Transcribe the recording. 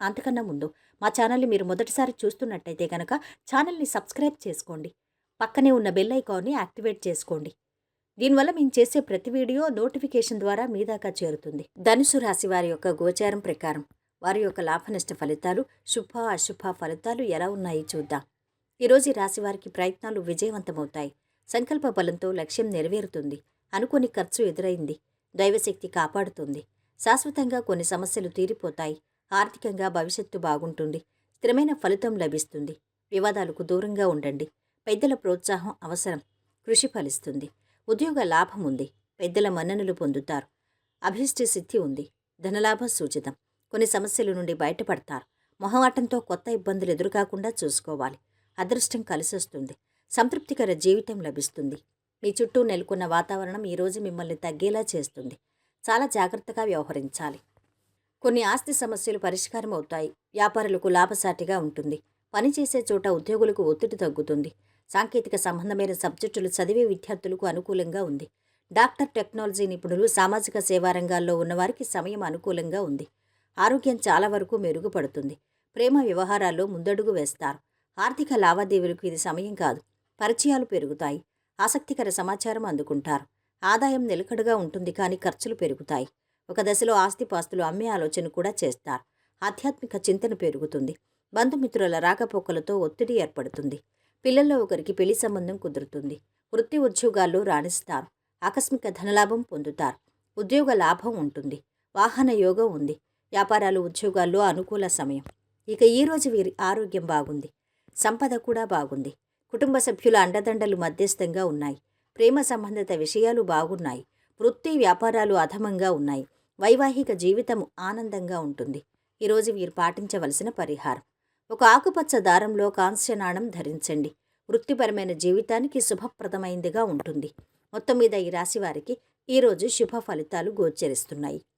అంతకన్నా ముందు మా ఛానల్ని మీరు మొదటిసారి చూస్తున్నట్టయితే కనుక ఛానల్ని సబ్స్క్రైబ్ చేసుకోండి. పక్కనే ఉన్న బెల్ ఐకాన్ని యాక్టివేట్ చేసుకోండి. దీనివల్ల మేము చేసే ప్రతి వీడియో నోటిఫికేషన్ ద్వారా మీ దాకా చేరుతుంది. ధనుసు రాశి వారి యొక్క గోచారం ప్రకారం వారి యొక్క లాభనష్ట ఫలితాలు శుభ అశుభ ఫలితాలు ఎలా ఉన్నాయి చూద్దాం. ఈరోజు రాశి వారికి ప్రయత్నాలు విజయవంతమవుతాయి. సంకల్ప బలంతో లక్ష్యం నెరవేరుతుంది. అనుకోని ఖర్చు ఎదురైంది. దైవశక్తి కాపాడుతుంది. శాశ్వతంగా కొన్ని సమస్యలు తీరిపోతాయి. ఆర్థికంగా భవిష్యత్తు బాగుంటుంది. స్థిరమైన ఫలితం లభిస్తుంది. వివాదాలకు దూరంగా ఉండండి. పెద్దల ప్రోత్సాహం అవసరం. కృషి ఫలిస్తుంది. ఉద్యోగ లాభం ఉంది. పెద్దల మన్ననలు పొందుతారు. అభిష్టి సిద్ధి ఉంది. ధనలాభం సూచితం. కొన్ని సమస్యల నుండి బయటపడతారు. మొహమాటంతో కొత్త ఇబ్బందులు ఎదురుకాకుండా చూసుకోవాలి. అదృష్టం కలిసొస్తుంది. సంతృప్తికర జీవితం లభిస్తుంది. మీ చుట్టూ నెలకొన్న వాతావరణం ఈరోజు మిమ్మల్ని తగ్గేలా చేస్తుంది. చాలా జాగ్రత్తగా వ్యవహరించాలి. కొన్ని ఆస్తి సమస్యలు పరిష్కారం అవుతాయి వ్యాపారులకు లాభసాటిగా ఉంటుంది. పనిచేసే చోట ఉద్యోగులకు ఒత్తిడి తగ్గుతుంది. సాంకేతిక సంబంధమైన సబ్జెక్టులు చదివే విద్యార్థులకు అనుకూలంగా ఉంది. డాక్టర్ టెక్నాలజీ నిపుణులు సామాజిక సేవా రంగాల్లో ఉన్నవారికి సమయం అనుకూలంగా ఉంది. ఆరోగ్యం చాలా వరకు మెరుగుపడుతుంది. ప్రేమ వ్యవహారాల్లో ముందడుగు వేస్తారు. ఆర్థిక లావాదేవీలకు ఇది సమయం కాదు. పరిచయాలు పెరుగుతాయి. ఆసక్తికర సమాచారం అందుకుంటారు. ఆదాయం నిలకడగా ఉంటుంది కానీ ఖర్చులు పెరుగుతాయి. ఒక దశలో ఆస్తిపాస్తులు అమ్మే ఆలోచన కూడా చేస్తారు. ఆధ్యాత్మిక చింతన పెరుగుతుంది. బంధుమిత్రుల రాకపోకలతో ఒత్తిడి ఏర్పడుతుంది. పిల్లల్లో ఒకరికి పెళ్ళి సంబంధం కుదురుతుంది. వృత్తి ఉద్యోగాల్లో రాణిస్తారు. ఆకస్మిక ధనలాభం పొందుతారు. ఉద్యోగ లాభం ఉంటుంది. వాహన యోగం ఉంది. వ్యాపారాలు ఉద్యోగాల్లో అనుకూల సమయం. ఇక ఈరోజు వీరి ఆరోగ్యం బాగుంది. సంపద కూడా బాగుంది. కుటుంబ సభ్యుల అండదండలు మధ్యస్థంగా ఉన్నాయి. ప్రేమ సంబంధిత విషయాలు బాగున్నాయి. వృత్తి వ్యాపారాలు అధమంగా ఉన్నాయి. వైవాహిక జీవితం ఆనందంగా ఉంటుంది. ఈరోజు వీరు పాటించవలసిన పరిహారం. ఒక ఆకుపచ్చ దారంలో కాంస్యనాణం ధరించండి. వృత్తిపరమైన జీవితానికి శుభప్రదమైందిగా ఉంటుంది. మొత్తం మీద ఈ రాశి వారికి ఈరోజు శుభ ఫలితాలు గోచరిస్తున్నాయి.